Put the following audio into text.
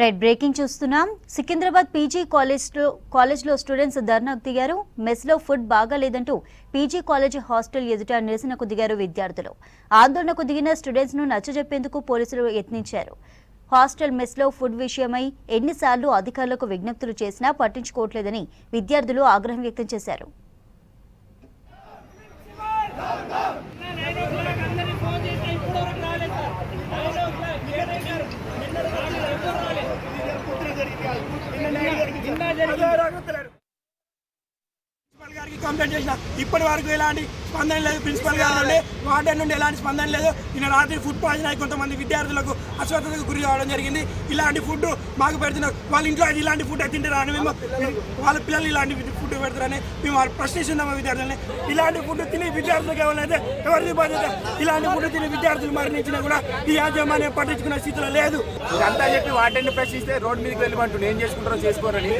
Right breaking చూస్తున్నాం. Secunderabad PG కాలేజ్లో కాలేజ్లో స్టూడెంట్స్ ధర్నాకు దిగారు. మెస్లో ఫుడ్ బాగాలేదంటూ పీజీ కాలేజీ హాస్టల్ ఎదుట నిరసనకు దిగారు విద్యార్థులు. ఆందోళనకు దిగిన స్టూడెంట్స్ను నచ్చజెప్పేందుకు పోలీసులు యత్నించారు. హాస్టల్ మెస్లో ఫుడ్ విషయమై ఎన్నిసార్లు అధికారులకు విజ్ఞప్తులు చేసినా పట్టించుకోవట్లేదని విద్యార్థులు ఆగ్రహం వ్యక్తం చేశారు. జరిగింది. గారికి కంప్లైంట్ చేసిన. ఇప్పటి వరకు ఎలాంటి స్పందన లేదు. ప్రిన్సిపల్ గారు వార్డెన్ నుండి ఎలాంటి స్పందన లేదు. నిన్న రాత్రి ఫుడ్ పాయిజన్ అయి కొంతమంది విద్యార్థులకు అస్వస్థతకు గురి కావడం జరిగింది. ఇలాంటి ఫుడ్ మాకు పెడుతున్నారు. వాళ్ళ ఇంట్లో ఇలాంటి ఫుడ్ అయితే తింటారని మేము వాళ్ళ పిల్లలు ఇలాంటి ఫుడ్ పెడతారని మేము వాళ్ళు ప్రశ్నిస్తున్నాము విద్యార్థులని. ఇలాంటి ఫుడ్ తిని విద్యార్థులకు ఎవరైతే ఎవరిది బాధ్యత ఇలాంటి ఫుడ్ తిని విద్యార్థులు మరణించినా కూడా ఈ యాజమాన్యం పట్టించుకునే స్థితిలో లేదు. అంతా చెప్పి వాటిని ప్రశ్నిస్తే రోడ్ మీదకి వెళ్ళమంటుండే. ఏం చేసుకుంటారో చేసుకోరని.